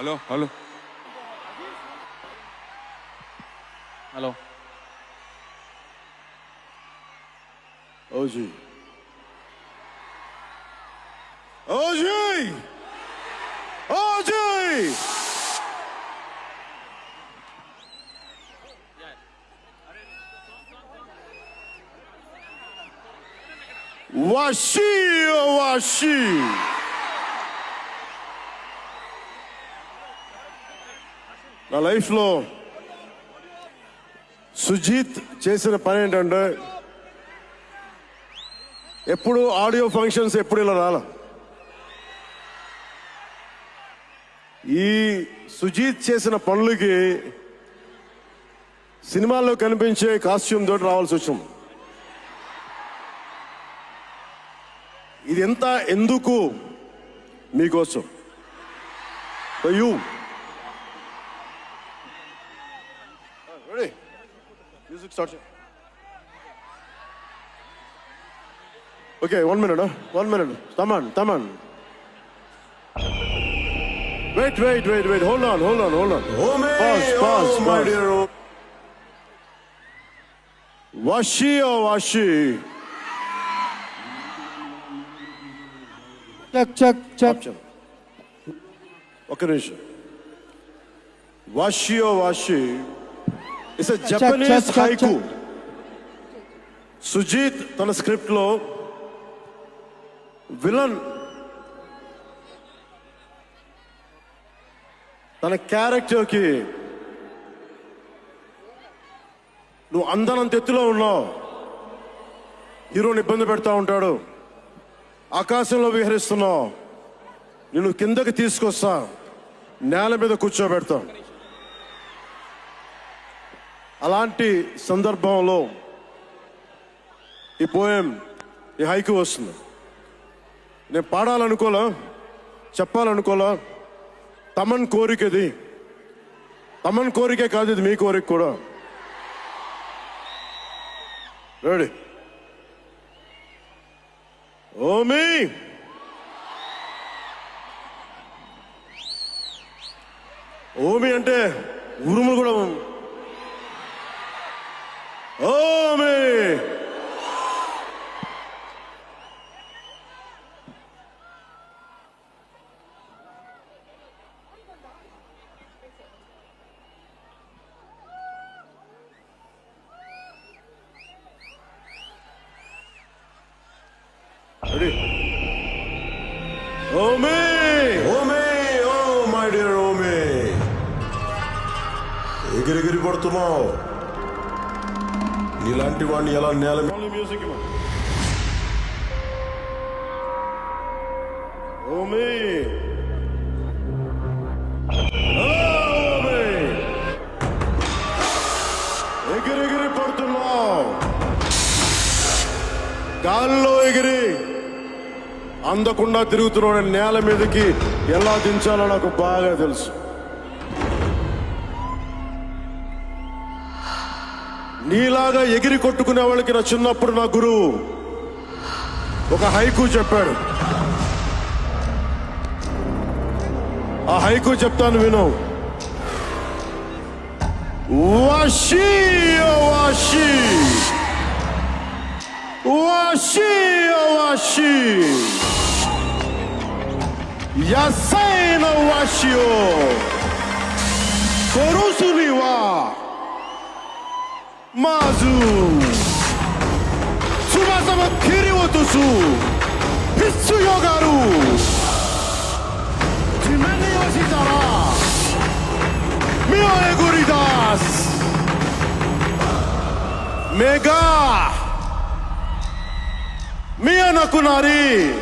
Hello, hello. Hello. OG. OG! OG! Washi, oh Washi! లైఫ్లో సుజీత్ చేసిన పని ఏంటంటే ఎప్పుడు ఆడియో ఫంక్షన్స్ ఎప్పుడు ఇలా రాల? ఈ సుజీత్ చేసిన పనులకి సినిమాల్లో కనిపించే కాస్ట్యూమ్ తోటి రావాల్సి వచ్చింది ఇది ఎంత ఎందుకు మీకోసం? You Music starts. Okay, one minute, huh? One minute. Taman, Taman. Wait, wait, wait, wait. Hold on, hold on, hold on. Pause, pause, pause. Washi or Washi? Check, check, check. Okay, Washi or Washi? It's Japanese haiku. Sujeeth తన స్క్రిప్ట్లో villain తన క్యారెక్టర్కి నువ్వు అందనంత ఎత్తులో ఉన్నావు. హీరోని ఇబ్బంది పెడతా ఉంటాడు. ఆకాశంలో విహరిస్తున్నావు. నిన్ను కిందకి తీసుకొస్తా. నేల మీద కూర్చోబెడతా. అలాంటి సందర్భంలో ఈ పోయం ఈ హైకు వస్తుంది. నేను పాడాలనుకోలే? చెప్పాలనుకోలే? తమన్ కోరికది. తమన్ కోరికే కాదు ఇది మీ కోరిక కూడా. రెడీ ఓమి! ఓమి అంటే ఉరుములు కూడా ఓమి రెడీ ఓమి ఓమే ఓ మై డియర్ ఓమే ఎగిరెగిరి పడుతున్నావు నీలాంటి వాడిని ఎలా నేల మీద ఓమి ఎగిరెగిరి పడుతున్నావు. గాల్లో ఎగిరి. అందకుండా తిరుగుతున్నాడు నేల మీదకి ఎలా దించాలో నాకు బాగా తెలుసు. నీలాగా ఎగిరి కొట్టుకునే వాళ్ళకి నా చిన్నప్పుడు నా గురువు. ఒక హైకు చెప్పాడు. ఆ హైకు చెప్తాను విను. వాషి ఓ వాషి. వాషి ఓ 마주 수마사마 키리오토수 피스요가루 지메니오시자라 미오에구리다스 메가 미야나쿠나리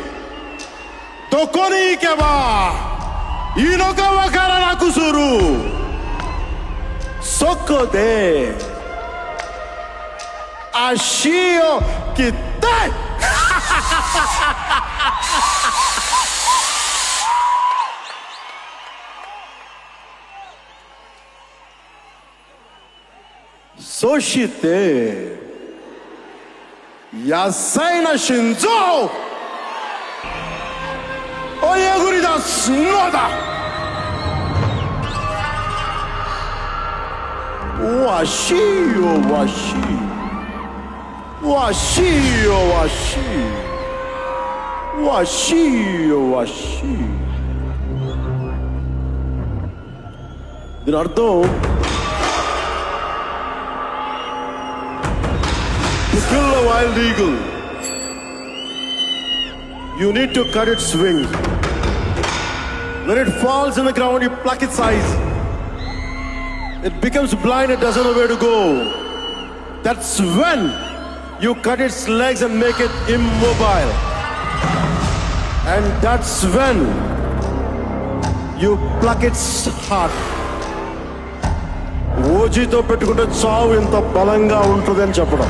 도코니 이케바 이노가 와카라나쿠수루 足をそして野菜な心臓を追いり出すのだ。わしよわしよ వాషి వాషి ఓ వాషి దీని అర్థం To kill a wild eagle, you need to cut its wing. When it falls in the ground, you pluck its eyes. It becomes blind, it doesn't know where to go. That's when you cut its legs and make it immobile. And that's when you pluck its heart. ఓజీతో పెట్టుకుంటే చావు ఎంత బలంగా ఉంటుంది అని చెప్పడం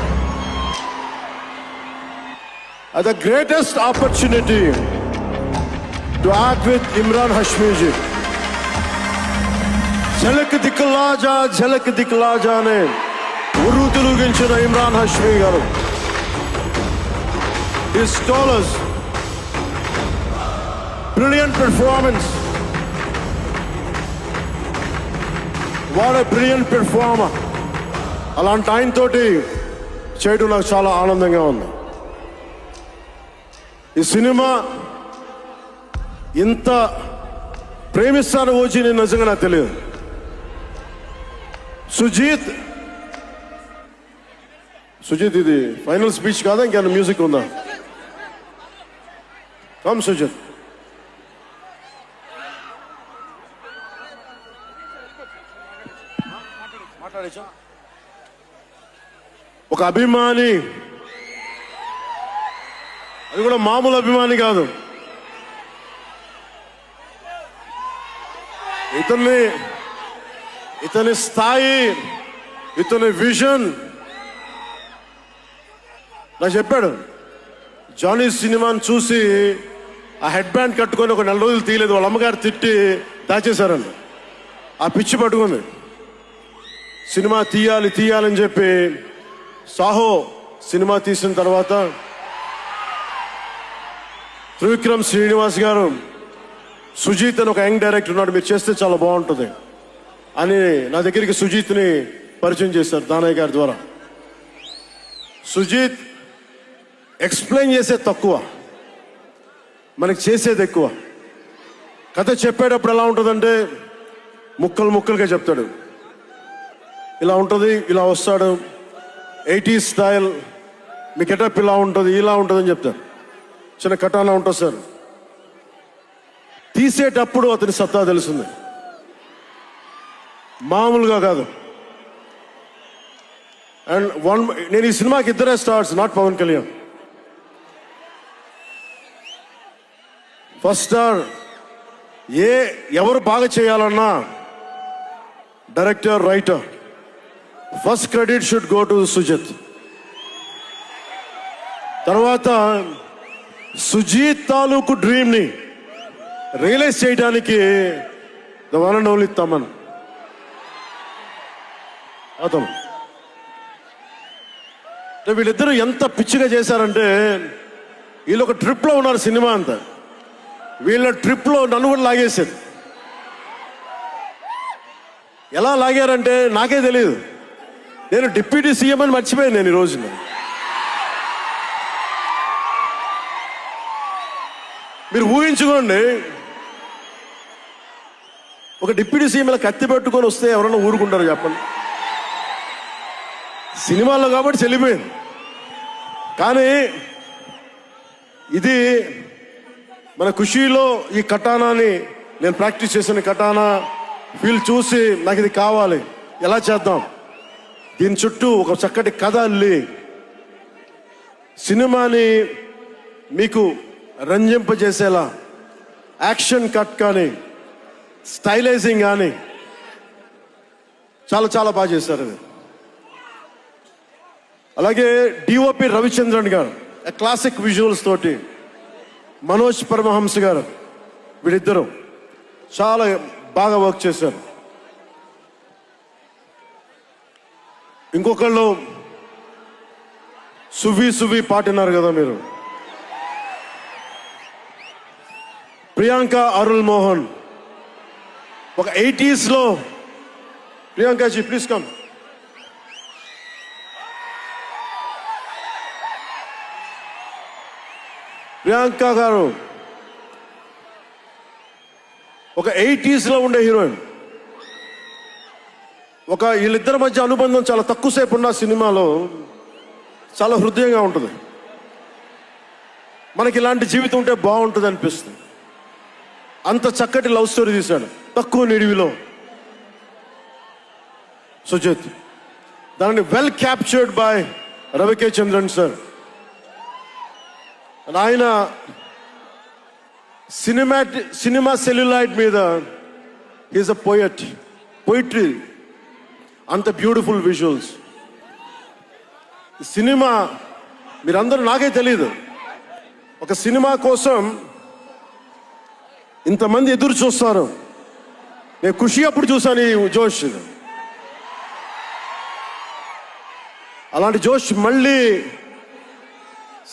అది the greatest opportunity to act with Imran Hashmi ji Jhalak Dikhla Jaa Jhalak Dikhla Jaa అనే ఉరు తిరిగించిన ఇమ్రాన్ హష్మీ గారు ఈ scholars brilliant performance what brilliant performer అలాంటి ఆయన తోటి చేయడం నాకు చాలా ఆనందంగా ఉంది. ఈ సినిమా ఇంత ప్రేమిస్తాను వచ్చి నేను నిజంగా నాకు తెలియదు. సుజీత్. సుజీత్ ఇది ఫైనల్ స్పీచ్ కాదా? ఇంకేమైనా మ్యూజిక్ ఉందా? కమ్ సుజిత్ ఒక అభిమాని అది కూడా మామూలు అభిమాని కాదు ఇతన్ని ఇతని స్థాయి ఇతని విజన్ నాకు చెప్పాడు. జానీ సినిమాని చూసి ఆ హెడ్ బ్యాండ్ కట్టుకొని ఒక నెల రోజులు తీయలేదు. వాళ్ళ అమ్మగారు తిట్టి దాచేశారండి ఆ పిచ్చి పట్టుకుంది. సినిమా తీయాలి తీయాలని చెప్పి సాహో సినిమా తీసిన తర్వాత త్రివిక్రమ్ శ్రీనివాస్ గారు సుజీత్ అని ఒక యంగ్ డైరెక్టర్ ఉన్నాడు మీరు చేస్తే చాలా బాగుంటుంది అని నా దగ్గరికి సుజీత్ని పరిచయం చేశారు దానయ్య గారి ద్వారా. సుజీత్ ఎక్స్ప్లెయిన్ చేసే తక్కువ. మనకి చేసేది ఎక్కువ. కథ చెప్పేటప్పుడు ఎలా ఉంటుందంటే ముక్కలు ముక్కలుగా చెప్తాడు. ఇలా ఉంటుంది ఇలా వస్తాడు. ఎయిటీ స్టైల్ మీ గెటప్ ఇలా ఉంటుంది ఇలా ఉంటుందని చెప్తారు. చిన్న కటానా ఉంటుంది సార్. తీసేటప్పుడు అతని సత్తా తెలుస్తుంది. మామూలుగా కాదు. అండ్ వన్ నేను ఈ సినిమాకి ఇద్దరే stars not Pawan Kalyan. First star ఏ ఎవరు బాగా చేయాలన్నా director writer. First credit should go to Sujeeth. తర్వాత సుజీత్ తాలూకు డ్రీమ్ని రియలైజ్ చేయడానికి the one and only Thaman. అతను. అంటే వీళ్ళిద్దరూ ఎంత పిచ్చిగా చేశారంటే వీళ్ళు ఒక ట్రిప్లో ఉన్నారు సినిమా అంతా. వీళ్ళ ట్రిప్లో నన్ను కూడా లాగేశారు. ఎలా లాగారంటే నాకే తెలియదు నేను డిప్యూటీ సీఎం అని మర్చిపోయాను నేను ఈరోజు రోజున మీరు ఊహించుకోండి ఒక డిప్యూటీ సీఎం ఇలా కత్తి పెట్టుకొని వస్తే ఎవరన్నా ఊరుకుంటారు చెప్పండి. సినిమాల్లో కాబట్టి చెల్లిపోయింది. కానీ ఇది మన ఖుషీలో ఈ కటానాని నేను ప్రాక్టీస్ చేసిన కటానా వీళ్ళు చూసి నాకు ఇది కావాలి. ఎలా చేద్దాం? దీని చుట్టూ ఒక చక్కటి కథ అల్లి సినిమాని మీకు రంజింపజేసేలా యాక్షన్ కట్ కానీ స్టైలైజింగ్ కానీ చాలా చాలా బాగా చేశారు అది అలాగే డిఓపి రవిచంద్రన్ గారు క్లాసిక్ విజువల్స్ తోటి మనోజ్ పరమహంస గారు వీళ్ళిద్దరూ చాలా బాగా వర్క్ చేశారు. ఇంకొకళ్ళు సువి సువి పాటినారు కదా మీరు. ప్రియాంక అరుల్ మోహన్. ఒక ఎయిటీస్లో ప్రియాంక జీ ప్లీజ్ కమ్ ప్రియాంక గారు. ఒక ఎయిటీస్లో ఉండే హీరోయిన్. ఒక వీళ్ళిద్దరి మధ్య అనుబంధం చాలా తక్కువసేపు ఉన్న సినిమాలో చాలా హృదయంగా ఉంటుంది. మనకి ఇలాంటి జీవితం ఉంటే బాగుంటుంది అనిపిస్తుంది. అంత చక్కటి లవ్ స్టోరీ తీశాడు. తక్కువ నిడివిలో. సుజిత్. దానిని well captured by Ravi K Chandran sir ఆయన సినిమాటి సినిమా సెల్యులైట్ మీద ఈజ్ అ పోయట్ పోయిట్రీ అంత బ్యూటిఫుల్ విజువల్స్ సినిమా మీరందరూ నాకే తెలియదు ఒక సినిమా కోసం ఇంతమంది ఎదురు చూస్తారు. నేను ఖుషి అప్పుడు చూశాను ఈ జోష్. అలాంటి జోష్ మళ్ళీ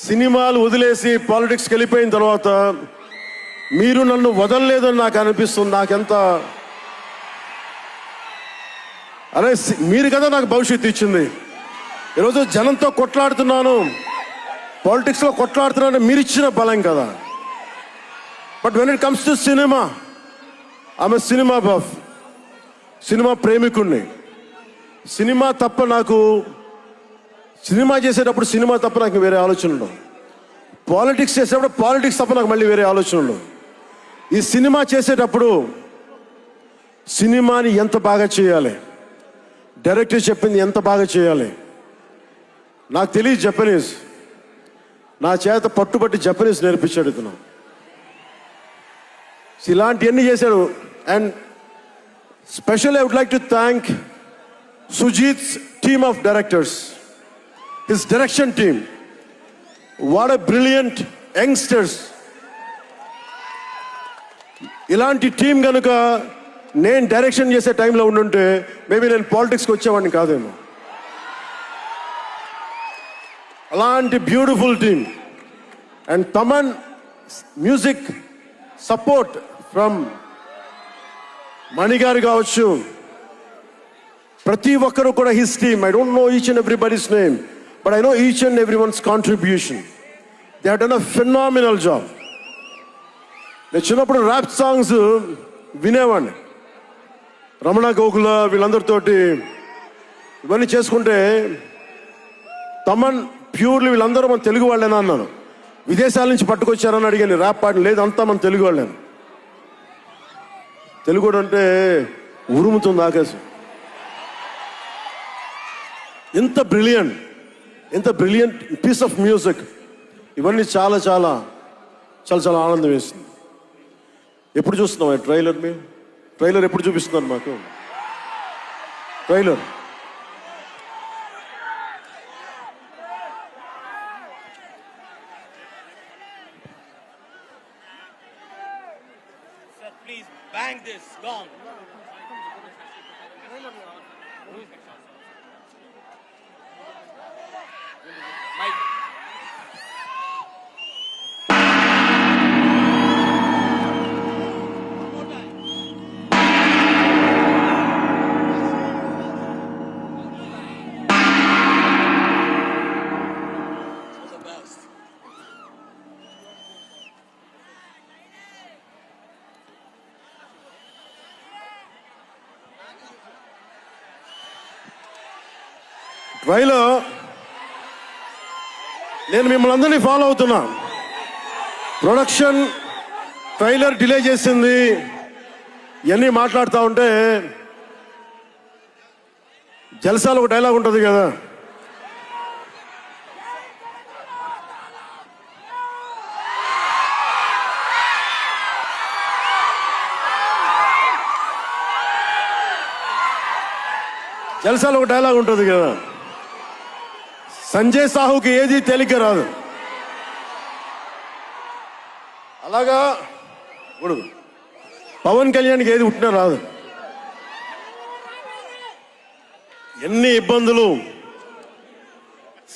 సినిమాలు వదిలేసి పాలిటిక్స్కి వెళ్ళిపోయిన తర్వాత మీరు నన్ను వదలలేదని నాకు అనిపిస్తుంది నాకెంత అరే సి- మీరు కదా నాకు భవిష్యత్తు ఇచ్చింది. ఈరోజు జనంతో కొట్లాడుతున్నాను పాలిటిక్స్లో కొట్లాడుతున్నాను మీరు ఇచ్చిన బలం కదా. But when it comes to cinema ఆమె సినిమా బఫ్ సినిమా ప్రేమికుణ్ణి. సినిమా తప్ప నాకు సినిమా చేసేటప్పుడు సినిమా తప్ప నాకు వేరే ఆలోచన పాలిటిక్స్ చేసేటప్పుడు పాలిటిక్స్ తప్ప నాకు మళ్ళీ వేరే ఆలోచన ఈ సినిమా చేసేటప్పుడు సినిమాని ఎంత బాగా చేయాలి? డైరెక్టర్ చెప్పింది ఎంత బాగా చేయాలి? నాకు తెలియదు జపనీస్. నా చేత పట్టుబట్టి జపనీస్ నేర్పించాడు ఇతను. ఇలాంటివన్నీ చేశాడు. And special I would like to thank Sujeeth's team of directors. His direction team what a brilliant youngsters ఇలాంటి టీం కనుక నేను డైరెక్షన్ చేసే టైంలో ఉండుంటే మేబీ నేను పాలిటిక్స్కి వచ్చేవాడిని కాదేమో. అలాంటి beautiful team and Thaman music support from మణిగారు కావచ్చు. ప్రతి ఒక్కరు కూడా his team I don't know each and everybody's name but I know each and every one's contribution they done a phenomenal job నేను చిన్నప్పుడు ర్యాప్ సాంగ్స్ వినేవాడిని. రమణ గోకుల వీళ్ళందరితోటి ఇవన్నీ చేసుకుంటే Thaman purely వీళ్ళందరూ మన తెలుగు వాళ్ళేనా అన్నాను. విదేశాల నుంచి పట్టుకొచ్చారని అడిగాను ర్యాప్ పాటలు లేదు అంతా మన తెలుగు వాళ్ళేను? తెలుగు అంటే ఉరుముతుంది ఆకాశం? ఎంత బ్రిలియంట్ ఎంత బ్రిలియంట్ పీస్ ఆఫ్ మ్యూజిక్ ఇవన్నీ చాలా చాలా చాలా చాలా ఆనందం వేసింది. ఎప్పుడు చూస్తున్నాం ట్రైలర్ మేము ట్రైలర్ ఎప్పుడు చూపిస్తున్నారు మాకు? ట్రైలర్ వైలో నేను మిమ్మల్ని అందరినీ ఫాలో అవుతున్నా. ప్రొడక్షన్ ట్రైలర్ డిలే చేసింది. ఇవన్నీ మాట్లాడుతూ ఉంటే జలసాలు ఒక డైలాగ్ ఉంటుంది కదా. జలసాలు ఒక డైలాగ్ ఉంటుంది కదా. సంజయ్ సాహుకి ఏది తేలిక రాదు. అలాగా ఇప్పుడు పవన్ కళ్యాణ్కి ఏది పుట్టినా రాదు. ఎన్ని ఇబ్బందులు.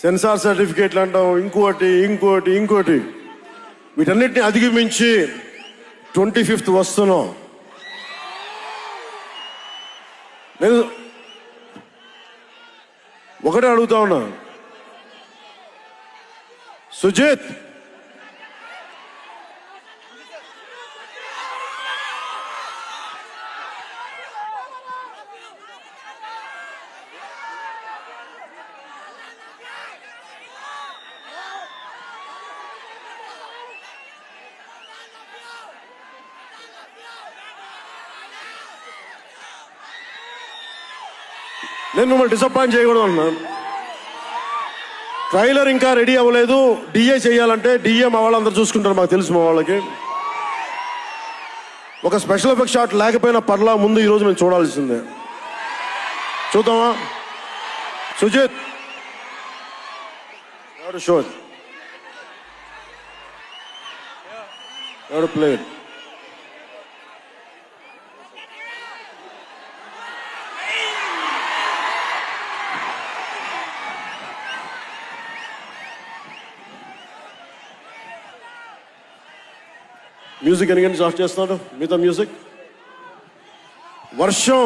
సెన్సార్ సర్టిఫికేట్లు అంటాం ఇంకోటి ఇంకోటి ఇంకోటి. వీటన్నిటిని అధిగమించి ట్వంటీ ఫిఫ్త్ వస్తున్నాం. నేను ఒకటే అడుగుతా ఉన్నా. सुजित నేను మిమ్మల్ని డిసప్పాయింట్ చేయకూడదు ట్రైలర్ ఇంకా రెడీ అవ్వలేదు. డిఏ చేయాలంటే డిఏ మా వాళ్ళందరూ చూసుకుంటారు మాకు తెలుసు మా వాళ్ళకి. ఒక స్పెషల్ ఎఫెక్ట్ షాట్ లేకపోయినా పర్లా ముందు ఈరోజు మేము చూడాల్సిందే. చూద్దామా? సుజిత్. ఎవరు షో? ఎవరు ప్లే? మ్యూజిక్ ఎన్ని గంటలు ఆఫ్ చేస్తున్నాడు మిగతా మ్యూజిక్ వర్షం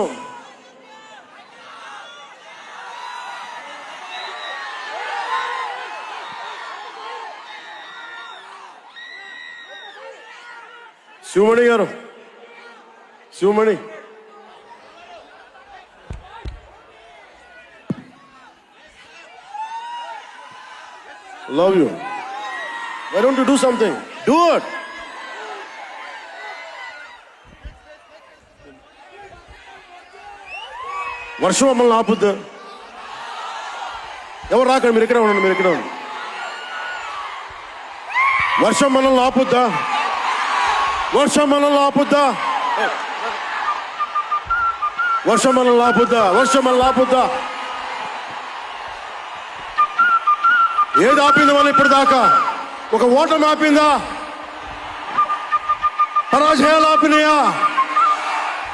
శివమణి గారు Sivamani love you why don't do something do it వర్షం మమ్మల్ని ఆపుద్దు. ఎవరు రాకండి మీరు ఇక్కడే ఉండండి మీరు ఇక్కడే ఉండండి. వర్షం మనల్ని ఆపుద్దా? వర్షం మనల్ని ఆపుద్దా? వర్షం మనల్ని ఆపుద్దా? వర్షం మనల్ని ఆపుద్దా? ఏది ఆపింది మనం ఇప్పుడు దాకా ఒక ఓటం ఆపిందా? పరాజయాలు ఆపినాయా?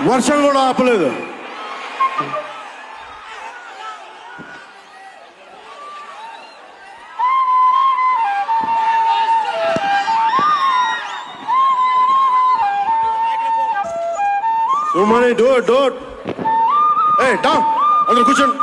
వర్షం కూడా ఆపలేదు. సుమని డోర్ డోర్ ఏ డౌన్ అందరు కూర్చోండి.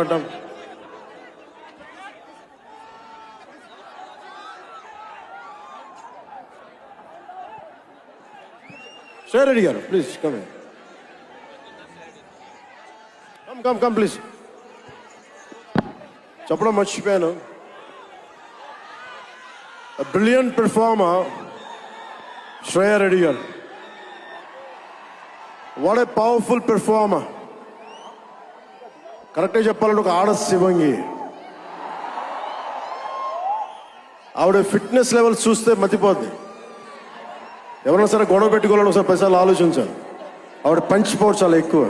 కట్టం షేర్ రెడ్డి గారు please come come come come please చెప్పడం మర్చిపోయాను బ్రిలియంట్ పెర్ఫార్మర్ శ్రేయ రెడ్డి గారు వాట్ ఏ పవర్ఫుల్ పెర్ఫార్మర్ కరెక్ట్గా చెప్పాలంటే ఒక ఆడ శివంగి. ఆవిడ ఫిట్నెస్ లెవెల్ చూస్తే మతిపోద్ది. ఎవరైనా సరే గొడవ పెట్టుకోవాలని ఒకసారి పైసలు ఆలోచించాలి. ఆవిడ పంచ్ పవర్ చాలా ఎక్కువ.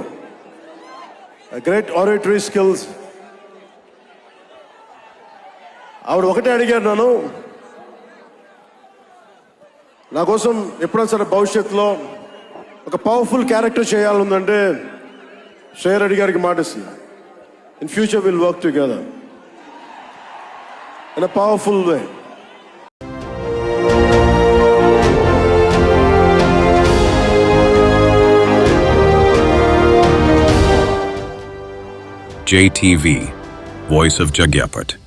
గ్రేట్ ఆరేటరీ స్కిల్స్ ఆవిడ ఒకటే అడిగాడు నన్ను నా కోసం ఎప్పుడైనా సరే భవిష్యత్తులో ఒక పవర్ఫుల్ క్యారెక్టర్ చేయాలందంటే షేర్ రెడ్డి గారికి మాటిస్తుంది In future, we'll work together in a powerful way. JTV, Voice of Jagyapat.